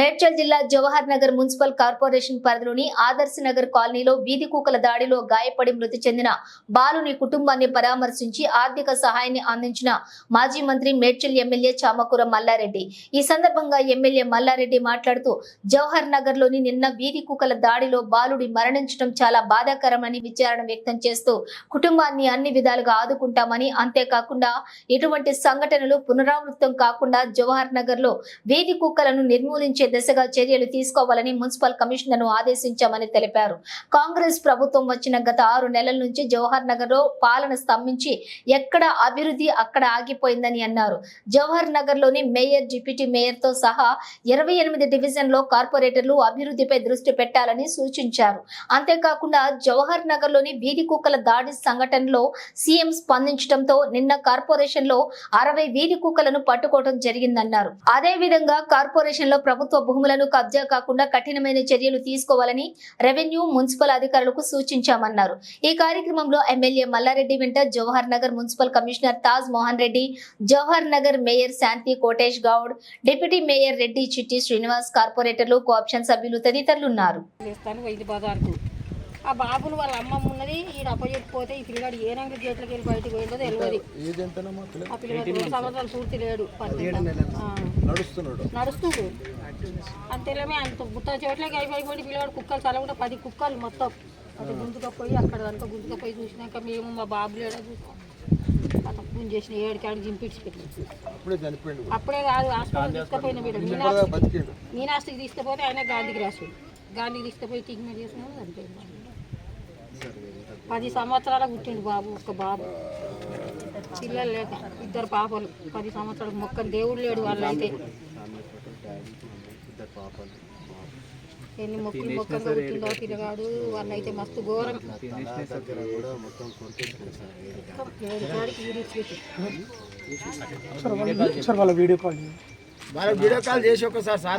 మేడ్చల్ జిల్లా Jawahar Nagar municipal corporation పరిధిలోని ఆదర్శ్ నగర్ కాలనీలో వీధి కుక్కల దాడిలో గాయపడి మృతి చెందిన బాలుని కుటుంబాన్ని పరామర్శించి ఆర్థిక సహాయాన్ని అందించిన మాజీ మంత్రి మేడ్చల్ ఎమ్మెల్యే చామకూర మల్లారెడ్డి. ఈ సందర్భంగా ఎమ్మెల్యే మల్లారెడ్డి మాట్లాడుతూ జవహర్ నగర్లోని నిన్న వీధి కుక్కల దాడిలో బాలుడి మరణించడం చాలా బాధాకరమని విచారణ వ్యక్తం చేస్తూ కుటుంబాన్ని అన్ని విధాలుగా ఆదుకుంటామని అంతేకాకుండా ఇటువంటి సంఘటనలు పునరావృతం కాకుండా జవహర్ నగర్లో వీధి కుక్కలను నిర్మూలించే దిశగా చర్యలు తీసుకోవాలని మున్సిపల్ కమిషనర్ను ఆదేశించామని తెలిపారు. కాంగ్రెస్ ప్రభుత్వం వచ్చిన గత ఆరు నెలల నుంచి జవహర్ నగర్లో పాలన స్తంభించి ఎక్కడ అభివృద్ధి అక్కడ ఆగిపోయిందని అన్నారు. జవహర్ నగర్లోని మేయర్ డిప్యూటీ మేయర్తో సహా ఇరవై ఎనిమిది డివిజన్లో కార్పొరేటర్లు అభివృద్ధిపై దృష్టి పెట్టాలని సూచించారు. అంతేకాకుండా జవహర్ నగర్లోని వీధి కుక్కల దాడి సంఘటనలో సీఎం స్పందించడంతో నిన్న కార్పొరేషన్లో అరవై వీధి కుక్కలను పట్టుకోవడం జరిగిందన్నారు. అదే విధంగా కార్పొరేషన్లో ప్రభుత్వ భూములను కబ్జా కాకుండా కఠినమైన చర్యలు తీసుకోవాలని రెవెన్యూ మున్సిపల్ అధికారులకు సూచించామన్నారు. ఈ కార్యక్రమంలో ఎమ్మెల్యే మల్లారెడ్డి వెంట Jawahar Nagar municipal commissioner Taj Mohan Reddy Jawahar Nagar mayor Shanti Kotesh Goud deputy mayor Reddy Chitti Srinivas కార్పొరేటర్లు కోఆప్షన్ సభ్యులు తదితరులు ఆ బాబును వాళ్ళ అమ్మమ్మ ఉన్నది ఈడ అప్పచెప్పిపోతే ఈ పిల్లగాడు ఏ రంగు గేట్లకి వెళ్ళి బయటకు పోయిందో తెలియదు ఆ పిల్లగాడు రెండు సంవత్సరాలు పూర్తి లేడు ఆ, నడుస్తున్నాడు. నడుస్తుండు అంతేలేమే అంత బుట్ట చోట్లకి అయిపోయి పిల్లగాడు కుక్కలు చల్లకుండా పది కుక్కలు మొత్తం. అది గుంజుకపోయి అక్కడ అంతా గుంజుకపోయి చూసినాక మేము మా బాబు లేడా చూసాం ఫోన్ చేసిన ఏడుకాడు జింపిడ్చి పెట్టి అప్పుడే కాదు హాస్పిటల్. తీసుకుపోయిన బతికిండు. మీనాస్తికి తీసుకుపోతే ఆయన గాంధీకి రాసు గాంధీకి తీసుకుపోయి ట్రీట్మెంట్ చేసుకున్నాడు చనిపోయింది పది సంవత్సరాల పుట్టిండు బాబు ఒక బాబు. పిల్లలు లేక ఇద్దరు పాపలు. పది సంవత్సరాలు మొక్క దేవుడు లేడు వాళ్ళైతే. ఎన్ని మొక్కలు మొక్కగా పుట్టిండో పిల్లగాడు వాళ్ళైతే మస్తు ఘోరం. వాళ్ళ వీడియో కాల్ వాళ్ళకి వీడియో కాల్ చేసి ఒకసారి సార్